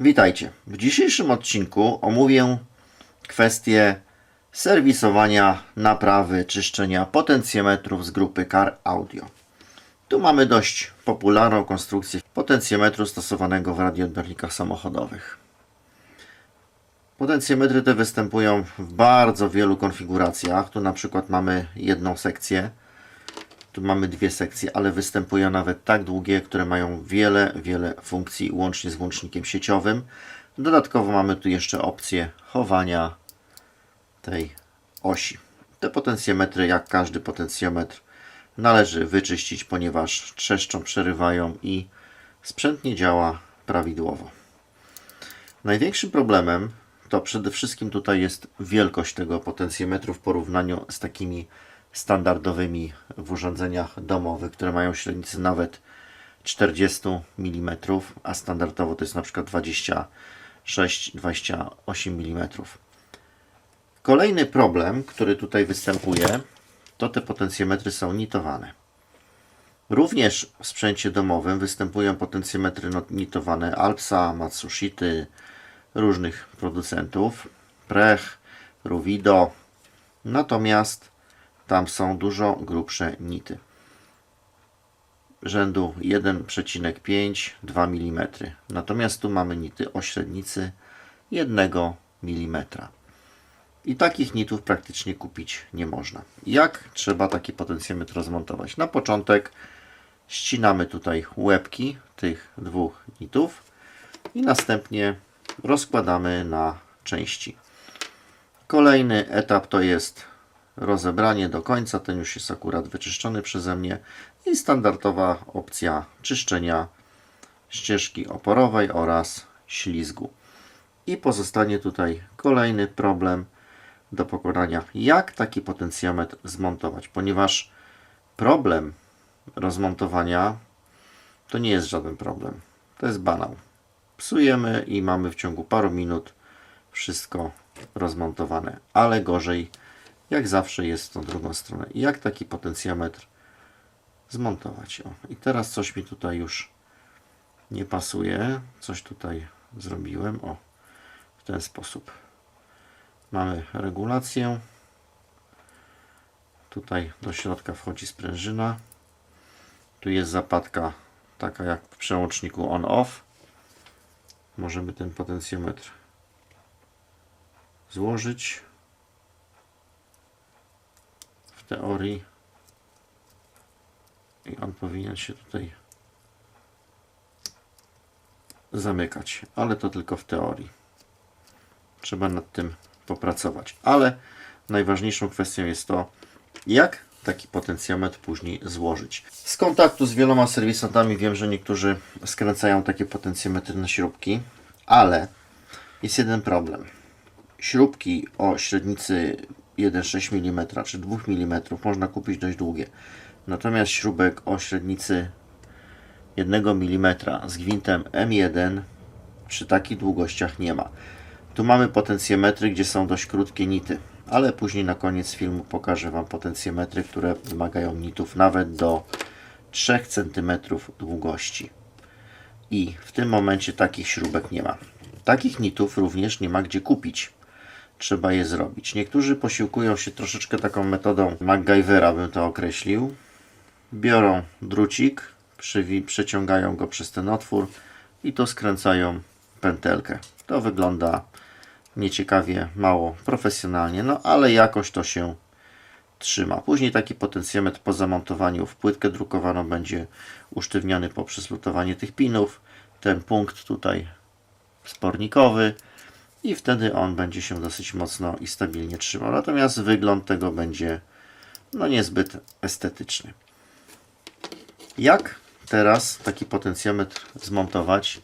Witajcie. W dzisiejszym odcinku omówię kwestię serwisowania, naprawy, czyszczenia potencjometrów z grupy Car Audio. Tu mamy dość popularną konstrukcję potencjometru stosowanego w radioodbiornikach samochodowych. Potencjometry te występują w bardzo wielu konfiguracjach. Tu na przykład mamy jedną sekcję. Tu mamy dwie sekcje, ale występują nawet tak długie, które mają wiele, wiele funkcji łącznie z włącznikiem sieciowym. Dodatkowo mamy tu jeszcze opcję chowania tej osi. Te potencjometry, jak każdy potencjometr, należy wyczyścić, ponieważ trzeszczą, przerywają i sprzęt nie działa prawidłowo. Największym problemem to przede wszystkim tutaj jest wielkość tego potencjometru w porównaniu z takimi standardowymi w urządzeniach domowych, które mają średnicę nawet 40 mm, a standardowo to jest na przykład 26-28 mm. Kolejny problem, który tutaj występuje, to te potencjometry są nitowane. Również w sprzęcie domowym występują potencjometry nitowane Alpsa, Matsushity, różnych producentów, Prech, Ruvido. Natomiast tam są dużo grubsze nity. Rzędu 1,5-2 mm. Natomiast tu mamy nity o średnicy 1 mm. I takich nitów praktycznie kupić nie można. Jak trzeba taki potencjometr rozmontować? Na początek ścinamy tutaj łebki tych dwóch nitów i następnie rozkładamy na części. Kolejny etap to jest rozebranie do końca. Ten już jest akurat wyczyszczony przeze mnie i standardowa opcja czyszczenia ścieżki oporowej oraz ślizgu. I pozostanie tutaj kolejny problem do pokonania. Jak taki potencjometr zmontować? Ponieważ problem rozmontowania to nie jest żaden problem. To jest banał. Psujemy i mamy w ciągu paru minut wszystko rozmontowane. Ale gorzej, jak zawsze jest tą drugą stronę. I Jak taki potencjometr zmontować? O, I teraz coś mi tutaj już nie pasuje. Coś tutaj zrobiłem. O, w ten sposób. Mamy regulację. Tutaj do środka wchodzi sprężyna. Tu jest zapadka taka jak w przełączniku on-off. Możemy ten potencjometr złożyć. W teorii i on powinien się tutaj zamykać, ale to tylko w teorii. Trzeba nad tym popracować. Ale najważniejszą kwestią jest to, jak taki potencjometr później złożyć. Z kontaktu z wieloma serwisantami wiem, że niektórzy skręcają takie potencjometry na śrubki, ale jest jeden problem. Śrubki o średnicy 1,6 mm czy 2 mm można kupić dość długie. Natomiast śrubek o średnicy 1 mm z gwintem M1 przy takich długościach nie ma. Tu mamy potencjometry, gdzie są dość krótkie nity, ale później na koniec filmu pokażę Wam potencjometry, które wymagają nitów nawet do 3 cm długości. I w tym momencie takich śrubek nie ma. Takich nitów również nie ma gdzie kupić. Trzeba je zrobić. Niektórzy posiłkują się troszeczkę taką metodą MacGyvera, bym to określił. Biorą drucik, przeciągają go przez ten otwór i to skręcają pętelkę. To wygląda nieciekawie, mało profesjonalnie, no ale jakoś to się trzyma. Później taki potencjometr po zamontowaniu w płytkę drukowaną będzie usztywniony poprzez lutowanie tych pinów. Ten punkt tutaj spornikowy i wtedy on będzie się dosyć mocno i stabilnie trzymał. Natomiast wygląd tego będzie no niezbyt estetyczny. Jak teraz taki potencjometr zmontować,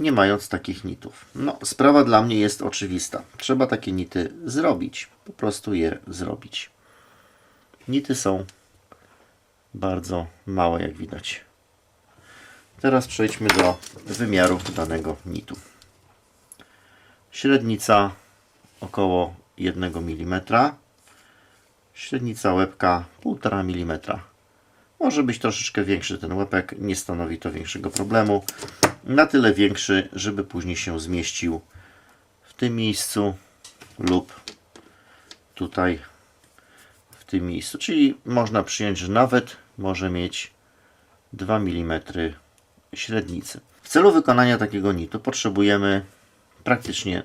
nie mając takich nitów? No, sprawa dla mnie jest oczywista. Trzeba takie nity zrobić. Po prostu je zrobić. Nity są bardzo małe, jak widać. Teraz przejdźmy do wymiarów danego nitu. Średnica około 1 mm. Średnica łebka 1,5 mm. Może być troszeczkę większy ten łepek, nie stanowi to większego problemu. na tyle większy, żeby później się zmieścił w tym miejscu lub tutaj w tym miejscu. Czyli można przyjąć, że nawet może mieć 2 mm średnicy. W celu wykonania takiego nitu potrzebujemy praktycznie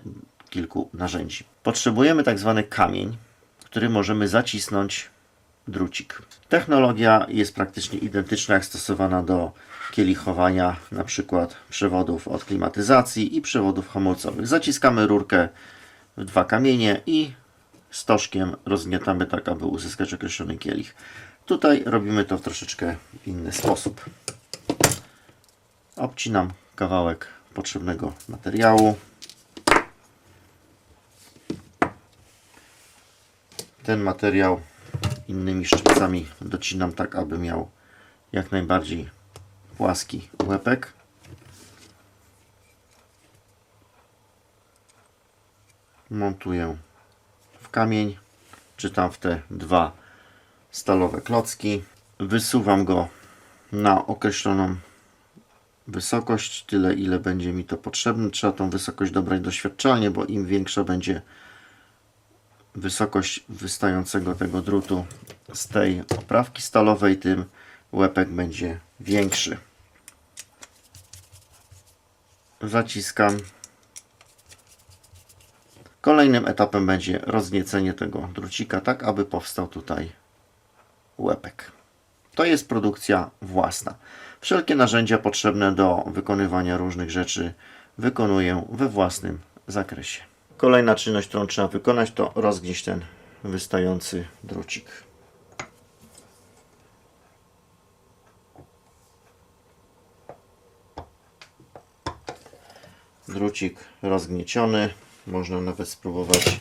kilku narzędzi. Potrzebujemy tak zwany kamień, który możemy zacisnąć drucik. Technologia jest praktycznie identyczna jak stosowana do kielichowania na przykład przewodów od klimatyzacji i przewodów hamulcowych. Zaciskamy rurkę w dwa kamienie i stożkiem rozgniatamy tak, aby uzyskać określony kielich. Tutaj robimy to w troszeczkę inny sposób. Obcinam kawałek potrzebnego materiału. Ten materiał innymi szczypcami docinam tak, aby miał jak najbardziej płaski łepek. Montuję w kamień, czy tam w te dwa stalowe klocki. Wysuwam go na określoną wysokość, tyle ile będzie mi to potrzebne. Trzeba tą wysokość dobrać doświadczalnie, bo im większa będzie wysokość wystającego tego drutu z tej oprawki stalowej, tym łepek będzie większy. Zaciskam. Kolejnym etapem będzie rozniecenie tego drucika, tak aby powstał tutaj łepek. To jest produkcja własna. Wszelkie narzędzia potrzebne do wykonywania różnych rzeczy wykonuję we własnym zakresie. Kolejna czynność, którą trzeba wykonać, to rozgnieść ten wystający drucik. Drucik rozgnieciony. Można nawet spróbować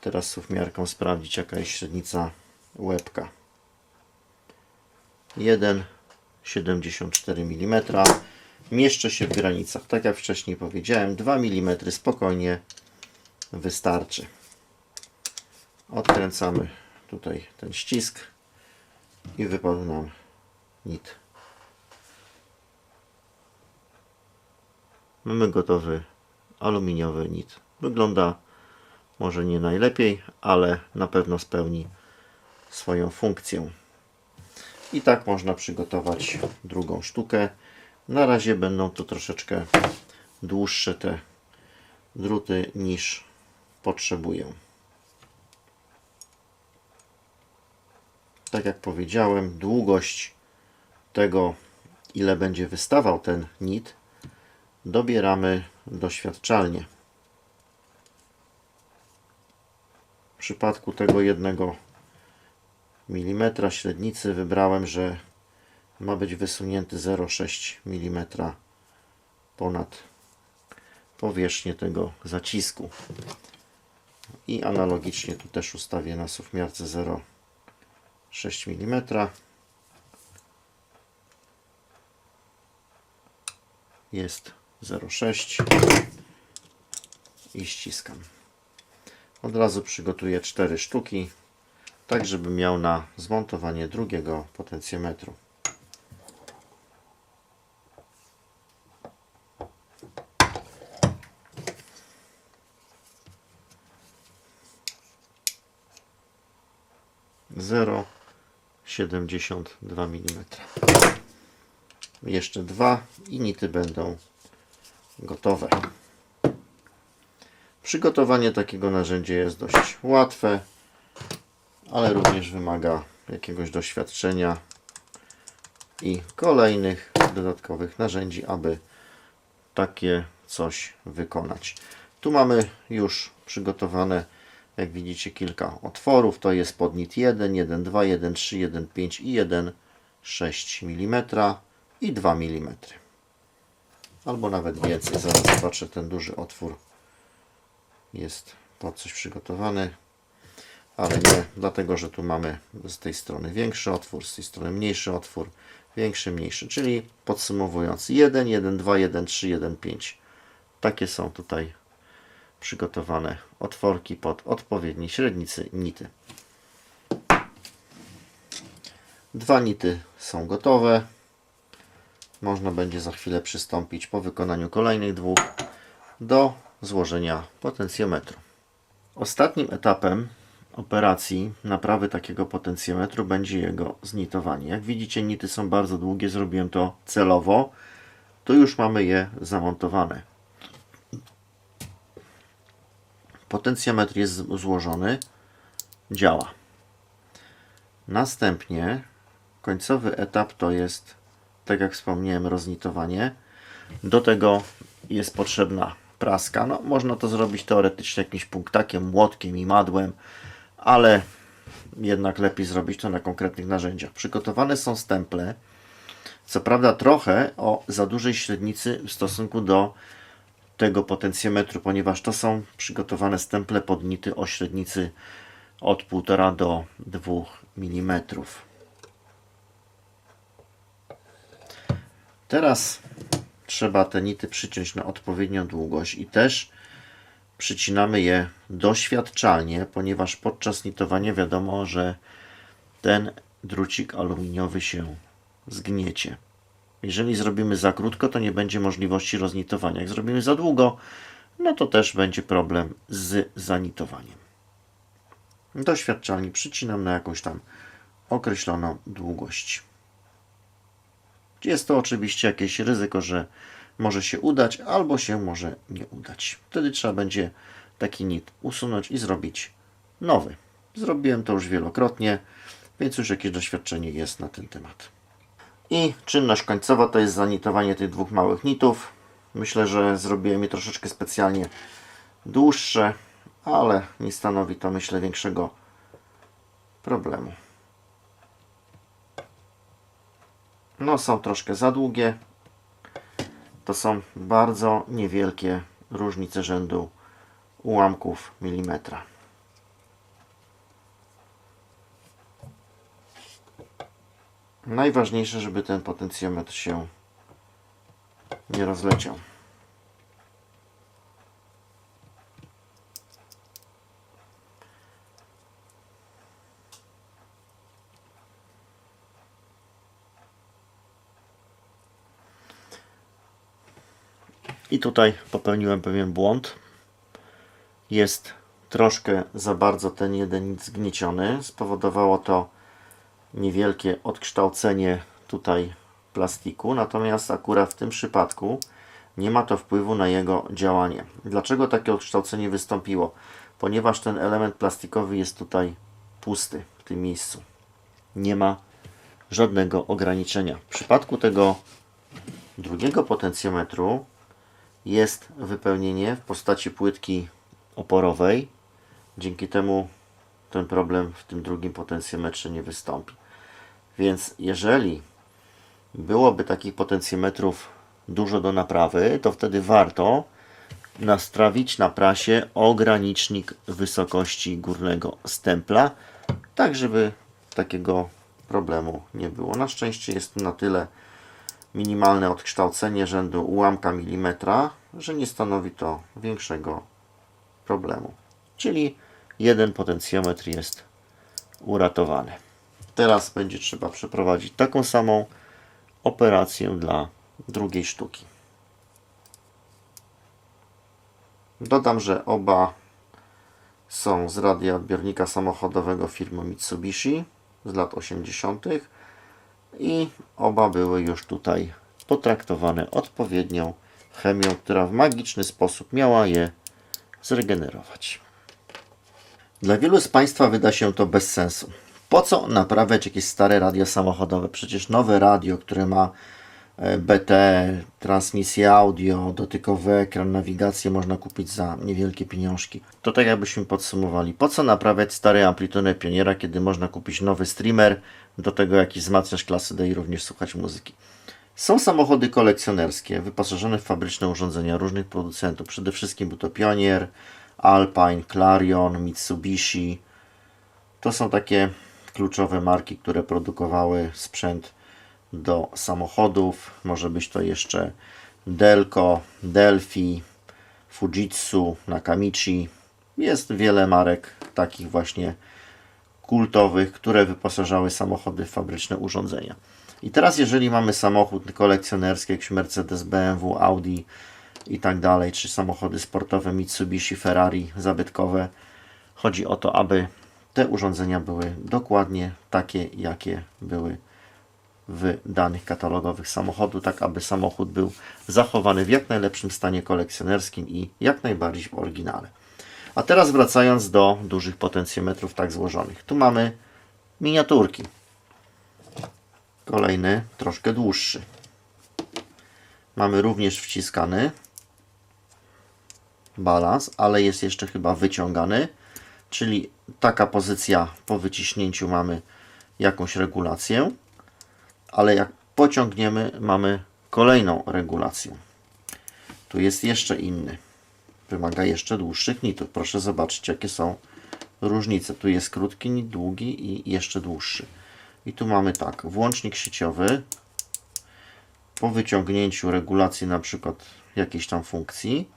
teraz suwmiarką sprawdzić, jaka jest średnica łebka. 1,74 mm. Mieszczę się w granicach. Tak jak wcześniej powiedziałem, 2 mm spokojnie wystarczy. Odkręcamy tutaj ten ścisk i wypadł nam nit. Mamy gotowy aluminiowy nit. Wygląda może nie najlepiej, ale na pewno spełni swoją funkcję. I tak można przygotować drugą sztukę. Na razie będą to troszeczkę dłuższe te druty niż potrzebuję. Tak jak powiedziałem, długość tego, ile będzie wystawał ten nit, dobieramy doświadczalnie. W przypadku tego jednego milimetra średnicy wybrałem, że ma być wysunięty 0,6 mm ponad powierzchnię tego zacisku. I analogicznie tu też ustawię na suwmiarce 0,6 mm. Jest 0,6 i ściskam. Od razu przygotuję 4 sztuki, tak żeby miał na zmontowanie drugiego potencjometru. Zero 72 mm. Jeszcze dwa i nity będą gotowe. Przygotowanie takiego narzędzia jest dość łatwe, ale również wymaga jakiegoś doświadczenia i kolejnych dodatkowych narzędzi, aby takie coś wykonać. Tu mamy już przygotowane, jak widzicie, kilka otworów. To jest podnit 1, 1, 2, 1, 3, 1, 5 i 1, 6 mm i 2 mm. Albo nawet więcej. Zaraz zobaczę ten duży otwór jest pod coś przygotowany, ale nie, dlatego że tu mamy z tej strony większy otwór, z tej strony mniejszy otwór, większy, mniejszy, czyli podsumowując 1, 1, 2, 1, 3, 1, 5. Takie są tutaj przygotowane otworki pod odpowiednie średnicy nity. Dwa nity są gotowe. można będzie za chwilę przystąpić po wykonaniu kolejnych dwóch do złożenia potencjometru. Ostatnim etapem operacji naprawy takiego potencjometru będzie jego znitowanie. Jak widzicie, nity są bardzo długie, zrobiłem to celowo. Tu już mamy je zamontowane. Potencjometr jest złożony, działa. Następnie końcowy etap to jest, tak jak wspomniałem, roznitowanie. Do tego jest potrzebna praska. No, można to zrobić teoretycznie jakimś punktakiem, młotkiem i madłem, ale jednak lepiej zrobić to na konkretnych narzędziach. Przygotowane są stemple, co prawda trochę o za dużej średnicy w stosunku do tego potencjometru, ponieważ to są przygotowane stemple pod nity o średnicy od 1,5 do 2 mm. Teraz trzeba te nity przyciąć na odpowiednią długość i też przycinamy je doświadczalnie, ponieważ podczas nitowania wiadomo, że ten drucik aluminiowy się zgniecie. Jeżeli zrobimy za krótko, to nie będzie możliwości roznitowania. Jak zrobimy za długo, no to też będzie problem z zanitowaniem. Doświadczalnie przycinam na jakąś tam określoną długość. Jest to oczywiście jakieś ryzyko, że może się udać albo się może nie udać. Wtedy trzeba będzie taki nit usunąć i zrobić nowy. Zrobiłem to już wielokrotnie, więc już jakieś doświadczenie jest na ten temat. I czynność końcowa to jest zanitowanie tych dwóch małych nitów. Myślę, że zrobiłem je troszeczkę specjalnie dłuższe, ale nie stanowi to myślę większego problemu. No są troszkę za długie. To są bardzo niewielkie różnice rzędu ułamków milimetra. Najważniejsze, żeby ten potencjometr się nie rozleciał. I tutaj popełniłem pewien błąd. Jest troszkę za bardzo ten jeden zgnieciony. Spowodowało to niewielkie odkształcenie tutaj plastiku, natomiast akurat w tym przypadku nie ma to wpływu na jego działanie. Dlaczego takie odkształcenie wystąpiło? Ponieważ ten element plastikowy jest tutaj pusty w tym miejscu. Nie ma żadnego ograniczenia. W przypadku tego drugiego potencjometru jest wypełnienie w postaci płytki oporowej. Dzięki temu ten problem w tym drugim potencjometrze nie wystąpi. Więc jeżeli byłoby takich potencjometrów dużo do naprawy, to wtedy warto nastrawić na prasie ogranicznik wysokości górnego stempla, tak żeby takiego problemu nie było. Na szczęście jest na tyle minimalne odkształcenie rzędu ułamka milimetra, że nie stanowi to większego problemu. Czyli jeden potencjometr jest uratowany. Teraz będzie trzeba przeprowadzić taką samą operację dla drugiej sztuki. Dodam, że oba są z radioodbiornika samochodowego firmy Mitsubishi z lat 80. i oba były już tutaj potraktowane odpowiednią chemią, która w magiczny sposób miała je zregenerować. Dla wielu z Państwa wyda się to bez sensu. Po co naprawiać jakieś stare radio samochodowe? Przecież nowe radio, które ma e, BT, transmisję audio, dotykowy ekran, nawigację można kupić za niewielkie pieniążki. To tak jakbyśmy podsumowali. Po co naprawiać stare amplitudy Pioniera, kiedy można kupić nowy streamer, do tego jakiś wzmacniacz klasy D i również słuchać muzyki. Są samochody kolekcjonerskie, wyposażone w fabryczne urządzenia różnych producentów. Przede wszystkim był to Pionier, Alpine, Clarion, Mitsubishi. To są takie kluczowe marki, które produkowały sprzęt do samochodów. Może być to jeszcze Delco, Delphi, Fujitsu, Nakamichi. Jest wiele marek takich właśnie kultowych, które wyposażały samochody w fabryczne urządzenia. I teraz jeżeli mamy samochód kolekcjonerski, jakiś Mercedes, BMW, Audi i tak dalej, czy samochody sportowe Mitsubishi, Ferrari, zabytkowe, chodzi o to, aby te urządzenia były dokładnie takie, jakie były w danych katalogowych samochodu, tak aby samochód był zachowany w jak najlepszym stanie kolekcjonerskim i jak najbardziej w oryginale. A teraz wracając do dużych potencjometrów tak złożonych. Tu mamy miniaturki. Kolejny, troszkę dłuższy. Mamy również wciskany balans, ale jest jeszcze chyba wyciągany, czyli taka pozycja po wyciśnięciu mamy jakąś regulację, ale jak pociągniemy mamy kolejną regulację. Tu jest jeszcze inny. Wymaga jeszcze dłuższych nitów. Proszę zobaczyć jakie są różnice. Tu jest krótki nit, długi i jeszcze dłuższy. I tu mamy tak, włącznik sieciowy po wyciągnięciu regulacji na przykład jakiejś tam funkcji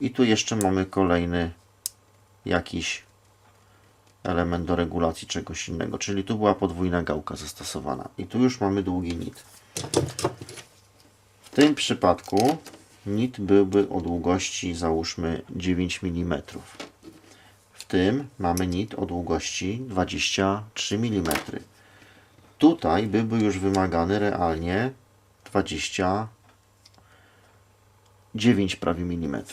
i tu jeszcze mamy kolejny jakiś element do regulacji czegoś innego, czyli tu była podwójna gałka zastosowana i tu już mamy długi nit. W tym przypadku nit byłby o długości załóżmy 9 mm. W tym mamy nit o długości 23 mm. Tutaj byłby już wymagany realnie 29 prawie mm.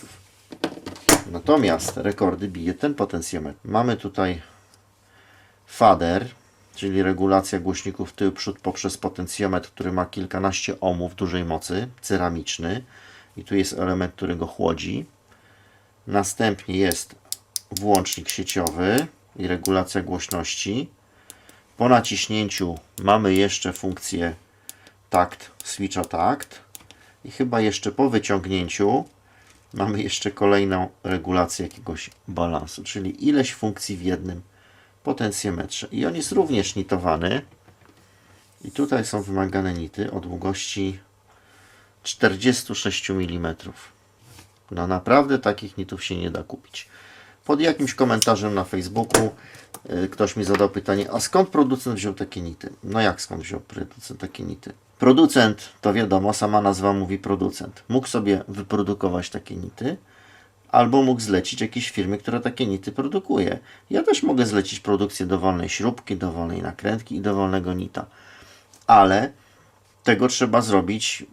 Natomiast rekordy bije ten potencjometr. Mamy tutaj fader, czyli regulacja głośników tył przód poprzez potencjometr, który ma kilkanaście ohmów dużej mocy, ceramiczny i tu jest element, który go chłodzi. Następnie jest włącznik sieciowy i regulacja głośności. Po naciśnięciu mamy jeszcze funkcję takt, switcha takt i chyba jeszcze po wyciągnięciu mamy jeszcze kolejną regulację jakiegoś balansu, czyli ileś funkcji w jednym potencjometrze. I on jest również nitowany. I tutaj są wymagane nity o długości 46 mm. No naprawdę takich nitów się nie da kupić. Pod jakimś komentarzem na Facebooku y, ktoś mi zadał pytanie, a skąd producent wziął takie nity? No jak skąd wziął producent takie nity? Producent, to wiadomo, sama nazwa mówi producent. Mógł sobie wyprodukować takie nity, albo mógł zlecić jakiejś firmie, która takie nity produkuje. Ja też mogę zlecić produkcję dowolnej śrubki, dowolnej nakrętki i dowolnego nita. Ale tego trzeba zrobić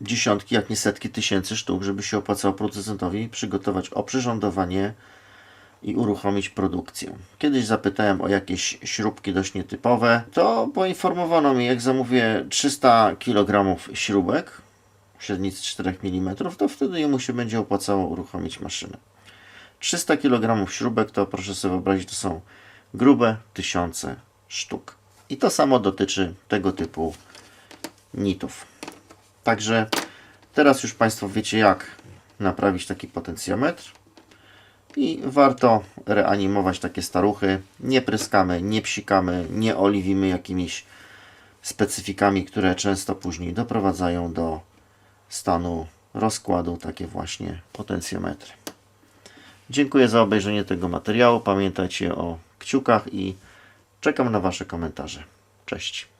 dziesiątki, jak nie setki tysięcy sztuk, żeby się opłacało producentowi przygotować oprzyrządowanie i uruchomić produkcję. Kiedyś zapytałem o jakieś śrubki dość nietypowe, to poinformowano mi, jak zamówię 300 kg śrubek, średnicy 4 mm, to wtedy jemu się będzie opłacało uruchomić maszynę. 300 kg śrubek to proszę sobie wyobrazić, to są grube tysiące sztuk. I to samo dotyczy tego typu nitów. Także teraz już Państwo wiecie, jak naprawić taki potencjometr. I warto reanimować takie staruchy. Nie pryskamy, nie psikamy, nie oliwimy jakimiś specyfikami, które często później doprowadzają do stanu rozkładu takie właśnie potencjometry. Dziękuję za obejrzenie tego materiału. Pamiętajcie o kciukach i czekam na Wasze komentarze. Cześć.